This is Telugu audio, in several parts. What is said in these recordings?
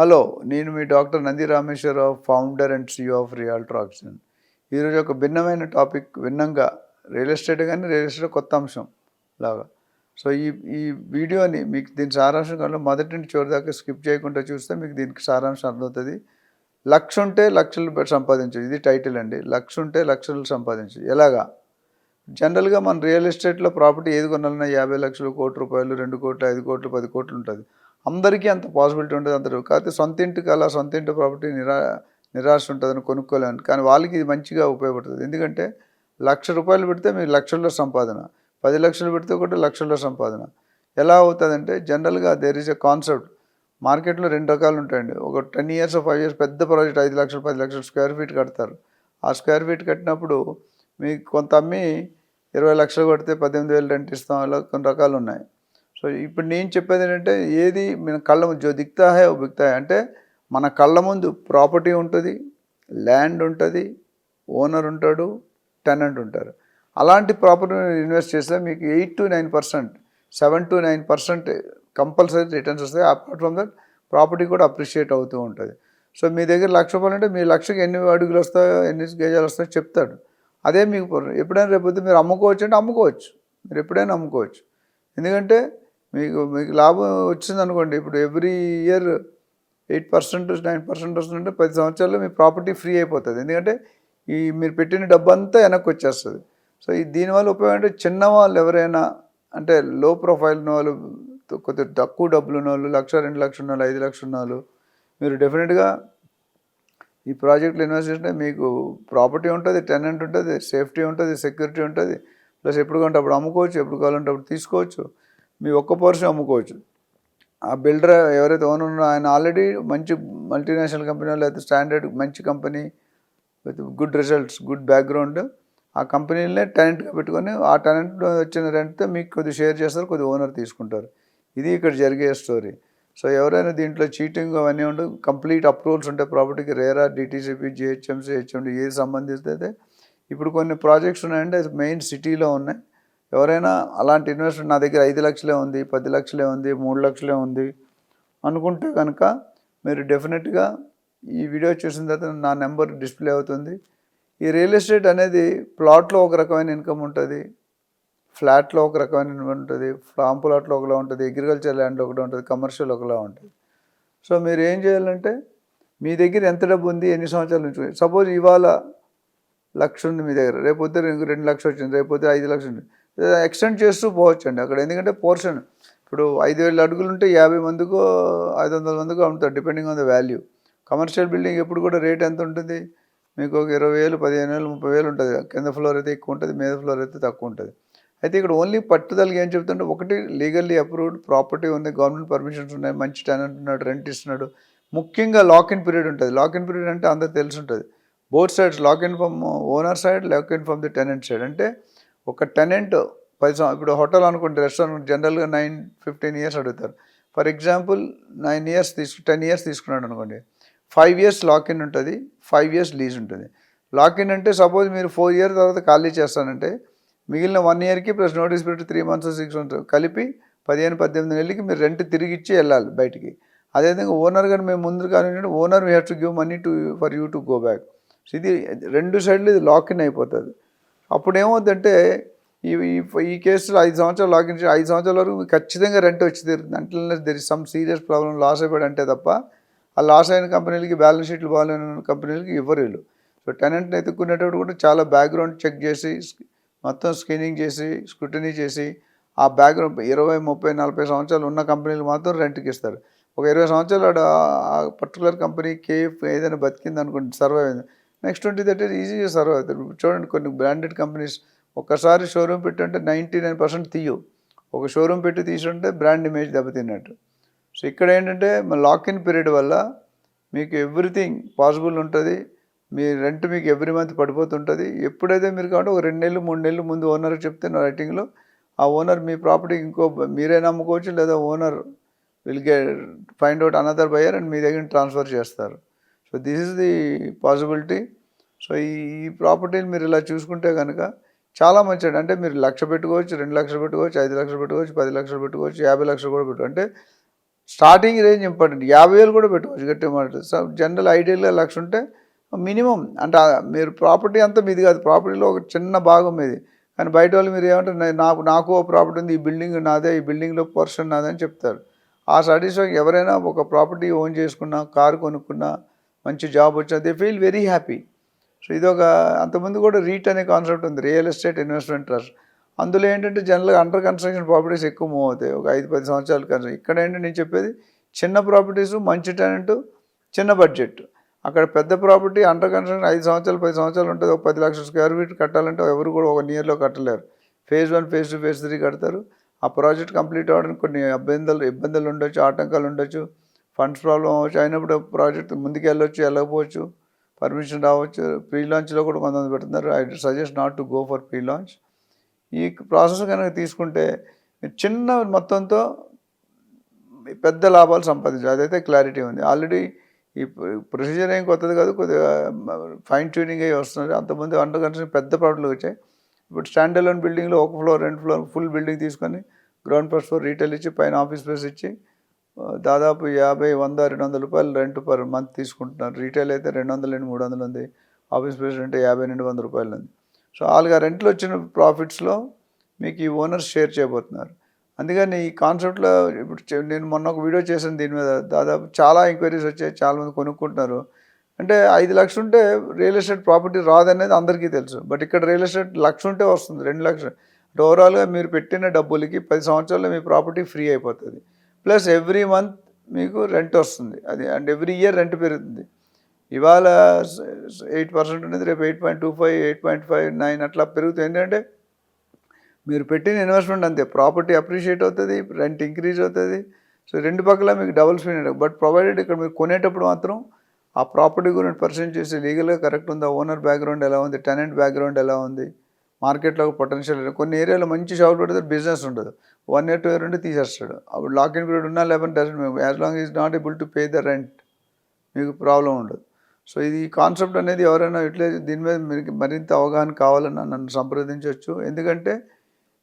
హలో నేను మీ doctor Nandi Rameshwararao founder and CEO of real Traxin ఈరోజు ఒక భిన్నమైన టాపిక్ భిన్నంగా రియల్ ఎస్టేట్ కానీ రియల్ ఎస్టేట్ కొత్త అంశం లాగా. సో ఈ ఈ వీడియోని మీకు దీని సారాంశం కన్నా మొదటి నుంచి చివరి దాకా స్కిప్ చేయకుండా చూస్తే మీకు దీనికి సారాంశం అర్థమవుతుంది. లక్ష ఉంటే లక్షలు సంపాదించు. ఇది టైటిల్ అండి. లక్ష ఉంటే లక్షలు సంపాదించు. ఎలాగా? జనరల్గా మన రియల్ ఎస్టేట్లో ప్రాపర్టీ ఏది కొనాలన్నా యాభై లక్షలు కోటి రూపాయలు రెండు కోట్లు ఐదు కోట్లు పది కోట్లు ఉంటుంది. అందరికీ అంత పాసిబిలిటీ ఉంటుంది అంత కాకపోతే సొంత ఇంటికి అలా సొంత ఇంటి ప్రాపర్టీ నిరా నిరాశ ఉంటుందని కొనుక్కోలేను. కానీ వాళ్ళకి ఇది మంచిగా ఉపయోగపడుతుంది. ఎందుకంటే లక్ష రూపాయలు పెడితే మీరు లక్షల్లో సంపాదన. పది లక్షలు పెడితే కూడా లక్షల్లో సంపాదన. ఎలా అవుతుందంటే జనరల్గా దేర్ ఈజ్ ఎ కాన్సెప్ట్ మార్కెట్లో రెండు రకాలు ఉంటాయండి. ఒక టెన్ ఇయర్స్ ఫైవ్ ఇయర్స్ పెద్ద ప్రాజెక్ట్ ఐదు లక్షలు పది లక్షలు స్క్వేర్ ఫీట్ కడతారు. ఆ స్క్వేర్ ఫీట్ కట్టినప్పుడు మీకు కొంత అమ్మి ఇరవై లక్షలు కొడితే పద్దెనిమిది వేలు రెంట్ ఇస్తాం అలా కొన్ని రకాలు ఉన్నాయి. సో ఇప్పుడు నేను చెప్పేది ఏంటంటే ఏది మన కళ్ళ ముందు దిక్తాహే దిక్తా అంటే మన కళ్ళ ముందు ప్రాపర్టీ ఉంటుంది ల్యాండ్ ఉంటుంది ఓనర్ ఉంటాడు టెనెంట్ ఉంటారు. అలాంటి ప్రాపర్టీ ఇన్వెస్ట్ చేస్తే మీకు eight to nine percent seven to nine percent compulsory returns వస్తాయి. అపార్ట్ ఫ్రమ్ దట్ ప్రాపర్టీ కూడా అప్రిషియేట్ అవుతూ ఉంటుంది. సో మీ దగ్గర లక్ష రూపాయలు అంటే మీ లక్షకి ఎన్ని అడుగులు వస్తాయో ఎన్ని గేజాలు వస్తాయో చెప్తాడు. అదే మీకు ఎప్పుడైనా రేపొద్దు మీరు అమ్ముకోవచ్చు అంటే అమ్ముకోవచ్చు. మీరు ఎప్పుడైనా అమ్ముకోవచ్చు. ఎందుకంటే మీకు మీకు లాభం వచ్చింది అనుకోండి ఇప్పుడు every year eight percent nine percent వస్తుందంటే పది సంవత్సరాల్లో మీ ప్రాపర్టీ ఫ్రీ అయిపోతుంది. ఎందుకంటే ఈ మీరు పెట్టిన డబ్బు అంతా వెనక్కి వచ్చేస్తుంది. సో ఈ దీనివల్ల ఉపయోగం అంటే చిన్న వాళ్ళు ఎవరైనా అంటే లో ప్రొఫైల్ ఉన్న వాళ్ళు కొద్దిగా తక్కువ డబ్బులు ఉన్న వాళ్ళు లక్ష రెండు లక్షలు ఉన్న వాళ్ళు ఐదు లక్షలు ఉన్న వాళ్ళు మీరు డెఫినెట్గా ఈ ప్రాజెక్ట్లో ఇన్వెస్ట్ చేస్తే మీకు ప్రాపర్టీ ఉంటుంది టెనెంట్ ఉంటుంది సేఫ్టీ ఉంటుంది సెక్యూరిటీ ఉంటుంది. ప్లస్ ఎప్పుడు కావాలంటే అప్పుడు అమ్ముకోవచ్చు ఎప్పుడు కావాలంటే అప్పుడు తీసుకోవచ్చు. మీ ఒక్క పోర్షన్ అమ్ముకోవచ్చు. ఆ బిల్డర్ ఎవరైతే ఓనర్ ఉన్నారో ఆయన ఆల్రెడీ మంచి మల్టీనేషనల్ కంపెనీ లేకపోతే స్టాండర్డ్ మంచి company with good results good background ఆ కంపెనీలనే టెనెంట్గా పెట్టుకొని ఆ టెనెంట్ వచ్చిన రెంట్తో మీకు కొద్దిగా షేర్ చేస్తారు కొద్ది ఓనర్ తీసుకుంటారు. ఇది ఇక్కడ జరిగే స్టోరీ సో ఎవరైనా దీంట్లో చీటింగ్ అవన్నీ ఉండవు కంప్లీట్ అప్రూవల్స్ ఉంటాయి ప్రాపర్టీకి రేరా డిటీసీపీ జిహెచ్ఎంసీ హెచ్ఎండి ఏది సంబంధిస్తే ఇప్పుడు కొన్ని ప్రాజెక్ట్స్ ఉన్నాయంటే మెయిన్ సిటీలో ఉన్నాయి. ఎవరైనా అలాంటి ఇన్వెస్ట్మెంట్ నా దగ్గర ఐదు లక్షలే ఉంది పది లక్షలే ఉంది మూడు లక్షలే ఉంది అనుకుంటే కనుక మీరు డెఫినెట్గా ఈ వీడియో చూసిన తర్వాత నా నెంబర్ డిస్ప్లే అవుతుంది. ఈ రియల్ ఎస్టేట్ అనేది ప్లాట్లో ఒక రకమైన ఇన్కమ్ ఉంటుంది ఫ్లాట్లో ఒక రకమైన ఇన్కమ్ ఉంటుంది ఫామ్ ప్లాట్లో ఒకలా ఉంటుంది అగ్రికల్చర్ ల్యాండ్లో ఒకటి ఉంటుంది కమర్షియల్ ఒకలా ఉంటుంది. సో మీరు ఏం చేయాలంటే మీ దగ్గర ఎంత డబ్బు ఉంది ఎన్ని సంవత్సరాల నుంచి సపోజ్ ఇవాళ లక్ష ఉంది మీ దగ్గర రేపు పొద్దున రెండు లక్షలు వచ్చింది రేపు పొద్దున ఐదు లక్షలు ఉంది. ఎక్స్టెండ్ చేస్తూ పోవచ్చు అండి అక్కడ. ఎందుకంటే పోర్షన్ ఇప్పుడు ఐదు వేల అడుగులు ఉంటే యాభై మందికో ఐదు వందల మందికో అమ్ముతారు depending on the value commercial building ఎప్పుడు కూడా రేట్ ఎంత ఉంటుంది? మీకు ఒక ఇరవై వేలు పదిహేను వేలు ముప్పై వేలు ఉంటుంది. కింద ఫ్లోర్ అయితే ఎక్కువ ఉంటుంది మీద ఫ్లోర్ అయితే తక్కువ ఉంటుంది. అయితే ఇక్కడ ఓన్లీ పట్టుదలకి ఏం చెప్తుంటే ఒకటి లీగల్లీ అప్రూవ్డ్ ప్రాపర్టీ ఉంది గవర్నమెంట్ పర్మిషన్స్ ఉన్నాయి మంచి టెనెంట్ ఉన్నాడు రెంట్ ఇస్తున్నాడు. ముఖ్యంగా లాక్ ఇన్ పీరియడ్ ఉంటుంది. లాక్ ఇన్ పీరియడ్ అంటే అందరికి తెలిసి ఉంటుంది. Both sides lock in from owner side lock in from the tenant side అంటే ఒక టెనెంట్ పది ఇప్పుడు హోటల్ అనుకుంటే రెస్టారెంట్ జనరల్గా నైన్ ఫిఫ్టీన్ ఇయర్స్ అడుగుతారు. ఫర్ ఎగ్జాంపుల్ నైన్ ఇయర్స్ తీసుకు టెన్ ఇయర్స్ తీసుకున్నాడు అనుకోండి. ఫైవ్ ఇయర్స్ లాక్ ఇన్ ఉంటుంది ఫైవ్ ఇయర్స్ లీజ్ ఉంటుంది. లాక్ ఇన్ అంటే సపోజ్ మీరు ఫోర్ ఇయర్ తర్వాత ఖాళీ చేస్తానంటే మిగిలిన వన్ ఇయర్కి plus notice period three months six months కలిపి పదిహేను పద్దెనిమిది నెలలకి మీరు రెంట్ తిరిగి ఇచ్చి వెళ్ళాలి బయటికి. అదేవిధంగా ఓనర్ కానీ మేము ముందు కానీ owner we have to give money to for you to go back ఇది రెండు సైడ్లు ఇది లాక్ ఇన్ అయిపోతుంది. అప్పుడు ఏమవుతుందంటే ఈ ఈ- కేసులో ఐదు సంవత్సరాలు లాగించి ఐదు సంవత్సరాల వరకు ఖచ్చితంగా రెంట్ వచ్చి తీరుతుంది. అంటే there is some serious problem loss అయిపోయాడు అంటే తప్ప ఆ లాస్ అయిన కంపెనీలకి బ్యాలెన్స్ షీట్లు బాగాలేని కంపెనీలకి ఇవ్వరు వీళ్ళు. సో టెనెంట్ని ఎత్తుక్కునేటప్పుడు కూడా చాలా బ్యాక్గ్రౌండ్ చెక్ చేసి మొత్తం స్క్రీనింగ్ చేసి స్క్రూటనీ చేసి ఆ బ్యాక్గ్రౌండ్ ఇరవై ముప్పై నలభై సంవత్సరాలు ఉన్న కంపెనీలు మాత్రం రెంట్కి ఇస్తారు. ఒక ఇరవై సంవత్సరాలు ఆడ ఆ పర్టికులర్ కంపెనీ కేఫ్ ఏదైనా బతికింది అనుకోండి సర్వైవ్ అయింది. నెక్స్ట్ ట్వంటీ థర్టీ ఈజీగా సర్వ్ అవుతారు చూడండి కొన్ని బ్రాండెడ్ కంపెనీస్ ఒక్కసారి షోరూమ్ పెట్టుంటే నైంటీ నైన్ పర్సెంట్ తీయు ఒక షోరూమ్ పెట్టి తీసుంటే బ్రాండ్ ఇమేజ్ దెబ్బతిన్నట్టు. సో ఇక్కడ ఏంటంటే లాక్ ఇన్ పీరియడ్ వల్ల మీకు ఎవ్రీథింగ్ పాసిబుల్ ఉంటుంది. మీ రెంట్ మీకు ఎవ్రీ మంత్ పడిపోతుంటుంది. ఎప్పుడైతే మీరు కాబట్టి ఒక రెండు నెలలు మూడు నెలలు ముందు ఓనర్ చెప్తే నా రైటింగ్లో ఆ ఓనర్ మీ ప్రాపర్టీ ఇంకో మీరే నమ్ముకోవచ్చు లేదా owner will get find out another buyer and మీ దగ్గర ట్రాన్స్ఫర్ చేస్తారు. So this is the possibility so ఈ ఈ ప్రాపర్టీని మీరు ఇలా చూసుకుంటే కనుక చాలా మంచిది అంటే మీరు లక్ష పెట్టుకోవచ్చు రెండు లక్షలు పెట్టుకోవచ్చు ఐదు లక్షలు పెట్టుకోవచ్చు పది లక్షలు పెట్టుకోవచ్చు యాభై లక్షలు కూడా పెట్టుకోవచ్చు అంటే స్టార్టింగ్ రేంజ్ ఇంపార్టెంట్ యాభై వేలు కూడా పెట్టుకోవచ్చు గట్టి మాట. జనరల్ ఐడియల్గా లక్ష ఉంటే మినిమం అంటే మీరు ప్రాపర్టీ అంతా మీది కాదు. ప్రాపర్టీలో ఒక చిన్న భాగం మీది. కానీ బయట వాళ్ళు మీరు ఏమంటారు నాకు నాకు ఓ ప్రాపర్టీ ఉంది ఈ బిల్డింగ్ నాదే ఈ బిల్డింగ్లో పర్సన్ నాదే అని చెప్తారు. ఆ సాటిస్ఫాక్షన్ ఎవరైనా ఒక ప్రాపర్టీ ఓన్ చేసుకున్నా కారు కొనుక్కున్నా మంచి జాబ్ వచ్చినా they feel very happy so ఇది ఒక అంతకుముందు కూడా రీట్ అనే కాన్సెప్ట్ ఉంది రియల్ ఎస్టేట్ ఇన్వెస్ట్మెంట్ ట్రస్ట్ అందులో ఏంటంటే జనరల్గా అండర్ కన్స్ట్రక్షన్ ప్రాపర్టీస్ ఎక్కువ మూవ్ అవుతాయి ఒక ఐదు పది సంవత్సరాలు కన్స్ట్రక్షన్ ఇక్కడ ఏంటంటే నేను చెప్పేది? చిన్న ప్రాపర్టీస్ మంచి టెనెంట్ చిన్న బడ్జెట్ అక్కడ పెద్ద ప్రాపర్టీ అండర్ కన్స్ట్రక్షన్ ఐదు సంవత్సరాలు పది సంవత్సరాలు ఉంటుంది ఒక పది లక్షల స్క్వేర్ ఫీట్ కట్టాలంటే ఎవరు కూడా ఒక నియర్లో కట్టలేరు. Phase one phase two phase three కడతారు. ఆ ప్రాజెక్ట్ కంప్లీట్ అవ్వడానికి కొన్ని ఇబ్బందులు ఇబ్బందులు ఉండొచ్చు ఆటంకాలు ఉండొచ్చు. ఫండ్స్ ప్రాబ్లం అవ్వచ్చు అయినప్పుడు ప్రాజెక్ట్ ముందుకు వెళ్ళొచ్చు వెళ్ళకపోవచ్చు పర్మిషన్ రావచ్చు. ప్రీ లాంచ్లో కూడా కొంతమంది పెడుతున్నారు. I suggest not to go for pre launch ఈ ప్రాసెస్ కనుక తీసుకుంటే చిన్న మొత్తంతో పెద్ద లాభాలు సంపాదించాలి అదైతే క్లారిటీ ఉంది. ఆల్రెడీ ఈ ప్రొసీజర్ ఏం కొత్తది కాదు కొద్దిగా ఫైన్ ట్యూనింగ్ అయ్యి వస్తున్నారు. అంతకుముందు అండర్ కన్స్ట్రక్షన్ పెద్ద ప్రాబ్లంలు వచ్చాయి. ఇప్పుడు స్టాండ్ అలోన్ బిల్డింగ్లో ఒక ఫ్లోర్ రెండు ఫ్లోర్ ఫుల్ బిల్డింగ్ తీసుకొని గ్రౌండ్ ఫస్ట్ ఫ్లోర్ రీటైల్ ఇచ్చి పైన ఆఫీస్ స్పేస్ ఇచ్చి దాదాపు యాభై వంద రెండు వందల రూపాయలు రెంట్ పర్ మంత్ తీసుకుంటున్నారు. రీటైల్ అయితే రెండు వందలు నుండి మూడు వందలు ఉంది. ఆఫీస్ స్పేస్ అంటే యాభై నుండి వంద రూపాయలు ఉంది. సో వాళ్ళకి రెంట్లు వచ్చిన ప్రాఫిట్స్లో మీకు ఈ ఓనర్స్ షేర్ చేయబోతున్నారు. అందుకని ఈ కాన్సెప్ట్లో ఇప్పుడు నేను మొన్న ఒక వీడియో చేశాను దీని మీద. దాదాపు చాలా ఎంక్వైరీస్ వచ్చాయి చాలామంది కొనుక్కుంటున్నారు. అంటే ఐదు లక్షలు ఉంటే రియల్ ఎస్టేట్ ప్రాపర్టీ రాదనేది అందరికీ తెలుసు. బట్ ఇక్కడ రియల్ ఎస్టేట్ లక్ష ఉంటే వస్తుంది రెండు లక్షలు. అంటే ఓవరాల్గా మీరు పెట్టిన డబ్బులకి పది సంవత్సరాల్లో మీ ప్రాపర్టీ ఫ్రీ అయిపోతుంది. ప్లస్ ఎవ్రీ మంత్ మీకు రెంట్ వస్తుంది. అది అండ్ ఎవ్రీ ఇయర్ రెంట్ పెరుగుతుంది. ఇవాళ ఎయిట్ పర్సెంట్ ఉండేది రేపు eight point two five eight point five nine అట్లా పెరుగుతుంది. ఏంటంటే మీరు పెట్టిన ఇన్వెస్ట్మెంట్ అంతే. ప్రాపర్టీ అప్రిషియేట్ అవుతుంది రెంట్ ఇంక్రీజ్ అవుతుంది. సో రెండు పక్కల మీకు డబుల్ స్పీడ్ బట్ ప్రొవైడెడ్ ఇక్కడ మీరు కొనేటప్పుడు మాత్రం ఆ ప్రాపర్టీ గురించి పర్సెంట్ చేసి లీగల్గా కరెక్ట్ ఉందా? ఓనర్ బ్యాక్గ్రౌండ్ ఎలా ఉంది? టెనెంట్ బ్యాక్గ్రౌండ్ ఎలా ఉంది? మార్కెట్లో పొటెన్షియల్ కొన్ని ఏరియాలో మంచి షాపులు పెడితే బిజినెస్ ఉండదు. వన్ ఇయర్ టూ ఇయర్ ఉంటే తీసేస్తాడు. అప్పుడు లాక్ ఇన్ పీరియడ్ ఉన్నా లేకపోతే dozen as long is not able to pay the rent మీకు ప్రాబ్లం ఉండదు. సో ఇది కాన్సెప్ట్ అనేది ఎవరైనా యూటిలైజ్ దీని మీద మీకు మరింత అవగాహన కావాలన్నా నన్ను సంప్రదించవచ్చు. ఎందుకంటే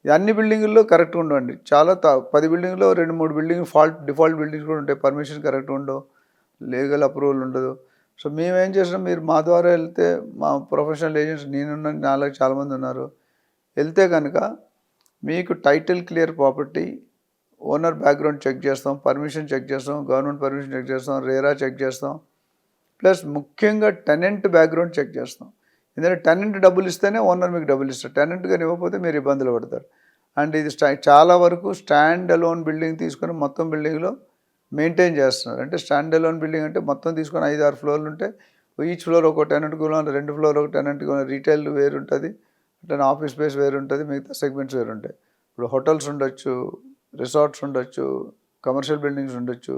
ఇది అన్ని బిల్డింగుల్లో కరెక్ట్గా ఉండవండి. చాలా త పది బిల్డింగ్లో రెండు మూడు బిల్డింగ్ ఫాల్ట్ డిఫాల్ట్ బిల్డింగ్స్ కూడా ఉంటాయి. పర్మిషన్ కరెక్ట్ ఉండవు. లీగల్ అప్రూవల్ ఉండదు. సో మేమేం చేసినాం మీరు మా ద్వారా వెళ్తే మా ప్రొఫెషనల్ ఏజెంట్స్ నేనున్న నాలుగు చాలామంది ఉన్నారు. వెళ్తే కనుక మీకు title clear property owner background check చేస్తాం పర్మిషన్ చెక్ చేస్తాం గవర్నమెంట్ పర్మిషన్ చెక్ చేస్తాం రేరా చెక్ చేస్తాం ప్లస్ ముఖ్యంగా టెనెంట్ బ్యాక్గ్రౌండ్ చెక్ చేస్తాం. ఎందుకంటే టెనెంట్ డబ్బులు ఇస్తేనే ఓనర్ మీకు డబ్బులు ఇస్తారు. టెనెంట్గా ఇవ్వకపోతే మీరు ఇబ్బందులు పడతారు. అండ్ ఇది స్టా చాలా వరకు స్టాండ్ అలోన్ బిల్డింగ్ తీసుకొని మొత్తం బిల్డింగ్లో మెయింటైన్ చేస్తున్నారు. అంటే స్టాండ్ అలోన్ బిల్డింగ్ అంటే మొత్తం తీసుకొని ఐదు ఆరు ఫ్లోర్లు ఉంటే ఈచ్ ఫ్లోర్ ఒక టెనెంట్ కూడా రెండు ఫ్లోర్ ఒక టెనెంట్ కూడా రీటైల్ వేరు ఉంటుంది. ఆఫీస్ స్పేస్ వేరు ఉంటుంది మిగతా సెగ్మెంట్స్ వేరు ఉంటాయి. ఇప్పుడు హోటల్స్ ఉండొచ్చు రిసార్ట్స్ ఉండొచ్చు కమర్షియల్ బిల్డింగ్స్ ఉండొచ్చు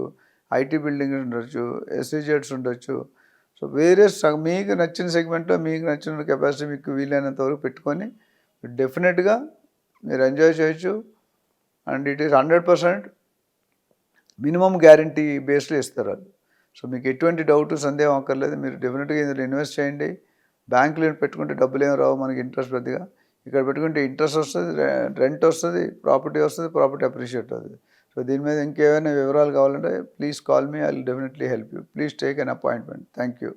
ఐటీ బిల్డింగ్స్ ఉండొచ్చు ఎస్సీజెడ్స్ ఉండొచ్చు. సో వేరే మీకు నచ్చిన సెగ్మెంట్లో మీకు నచ్చిన కెపాసిటీ మీకు వీలైనంత వరకు పెట్టుకొని డెఫినెట్గా మీరు ఎంజాయ్ చేయొచ్చు. And it is hundred percent minimum guarantee బేస్లో ఇస్తారు వాళ్ళు. సో మీకు ఎటువంటి డౌట్ సందేహం అక్కర్లేదు. మీరు డెఫినెట్గా ఇందులో ఇన్వెస్ట్ చేయండి. బ్యాంకులో పెట్టుకుంటే డబ్బులు ఏమి రావు మనకి ఇంట్రెస్ట్ పెద్దగా ఇక్కడ పెట్టుకుంటే ఇంట్రెస్ట్ వస్తుంది రెంట్ వస్తుంది ప్రాపర్టీ వస్తుంది ప్రాపర్టీ అప్రిషియేట్ అవుతుంది. సో దీని మీద ఇంకేమైనా వివరాలు కావాలంటే please call me. I will definitely help you. Please take an appointment. Thank you.